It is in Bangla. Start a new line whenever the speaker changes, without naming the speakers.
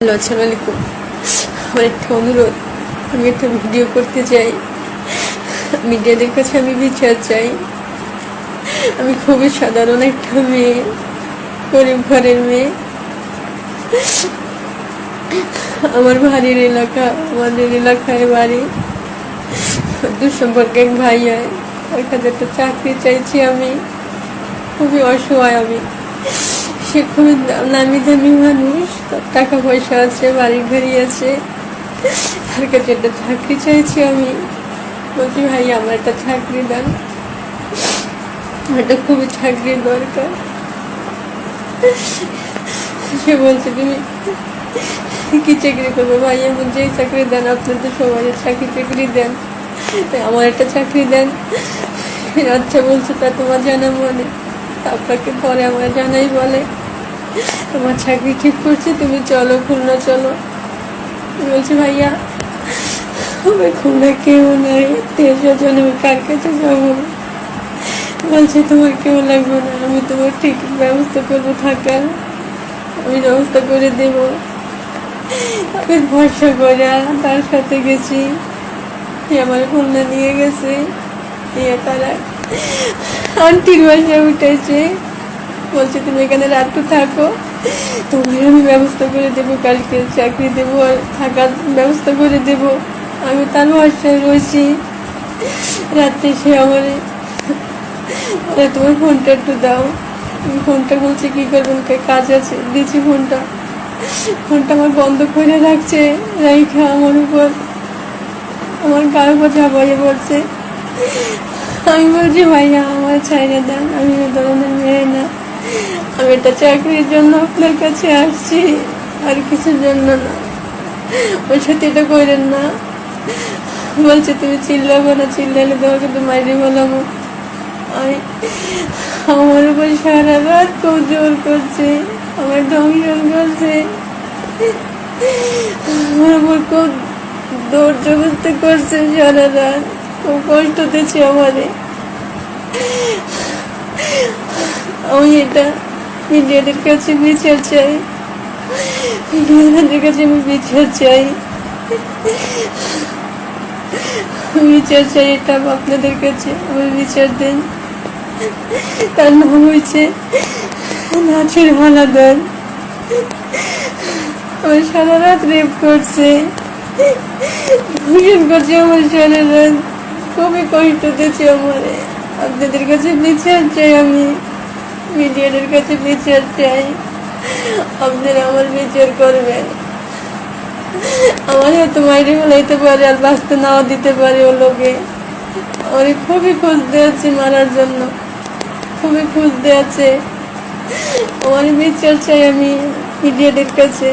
হ্যালো আসসালামু আলাইকুম আমার একটা অনুরোধ, আমি একটা ভিডিও করতে চাই। মিডিয়াদের কাছে আমি বিচার চাই। আমি খুবই সাধারণ একটা মেয়ে, গরিব ঘরের মেয়ে। আমার বাড়ির এলাকা, আমাদের এলাকায় বাড়ি। দুঃসম্পর্কে এক ভাই হয়। ওর কাছে একটা চাকরি চাইছি আমি। খুবই অসহায় আমি। সে খুবই নামি দামি মানুষ তার টাকা পয়সা আছে বাড়ি গাড়ি আছে। তার কাছে একটা চাকরি চাইছি আমি, বলছি, ভাই, আমার একটা চাকরি দেন একটা খুবই চাকরির দরকার। সে বলছে, তুমি কি চাকরি করব? ভাই এমন যেই চাকরি দেন আপনার তো সমাজের চাকরি চাকরি দেন। আমার একটা চাকরি দেন। আচ্ছা বলছে, তা তোমার জানা মনে? আপনাকে পরে আমার জানাই বলে। তোমার চাকরি ঠিক করছি, তুমি চলো, খুলনা চলো। বলছি, ভাইয়া আমার খুলনা কেউ নাই তেরো জন আমি কার কাছে যাব? বলছে, তোমার কেউ লাগবে না, আমি তোমার ঠিক ব্যবস্থা করব থাকার। আমি ব্যবস্থা করে দেবো। আমি ভরসা করে তার সাথে গেছি। আমার খুলনা নিয়ে গেছে। তারা আন্টির বাসায় উঠেছে। বলছে, তুমি এখানে রাত্রে থাকো। তোমার আমি ব্যবস্থা করে দেবো, কালকে চাকরি দেবো, আর থাকার ব্যবস্থা করে দেবো। আমি তার বাসায় রয়েছি। রাত্রে সে আমার তোমার ফোনটা একটু দাও। তুমি ফোনটা বলছি, কী করবেন কে কাজ আছে দিচ্ছি ফোনটা। ফোনটা আমার বন্ধ করে রাখছে, রাইখা আমার উপর। আমার গায়ে উপর ঝাপাইয়ে পড়ছে আমি বলছি, ভাইয়া আমার ছাইরে দেন, আমি ধরনের মেয়ে না। আমি একটা চাকরির জন্য আপনার কাছে আসছি, আর কিছুর জন্য না। ওর সাথে এটা করেন না। বলছে, তুমি চিল্লাবো না, চিল্লালে তোমাকে তো মাইরে বলাবো আমি, আমার উপর সারা রাত খুব জোর করছে, আমার ধ্বংসন করছে আমার উপর খুব দৌড় করছে সারা রাত। খুব কষ্ট দিচ্ছে আমারে। আমি এটা মিডিয়াদের কাছে বিচার চাই। মিডিয়াদের কাছে আমি বিচার চাই। বিচার চাই এটা আপনাদের কাছে। আমার বিচার দেন। তার নাম হয়েছে নাচের হালাদার আমার সারা রাত রেপ করছে। ভীষণ করছে আমার সারা রাত। খুবই কষ্ট দিচ্ছে আমারে। আপনাদের কাছে বিচার চাই আমি। মিডিয়াদের কাছে বিচার চাই। আপনারা আমার বিচার করবেন। আমার হয়তো মাইরে ফেলাইতে পারে আর বাঁচতে নাও দিতে পারে ও লোকে। আমার খুবই খুঁজতে আছে মারার জন্য। খুবই খুঁজতে আছে আমার বিচার চাই আমি মিডিয়াদের কাছে।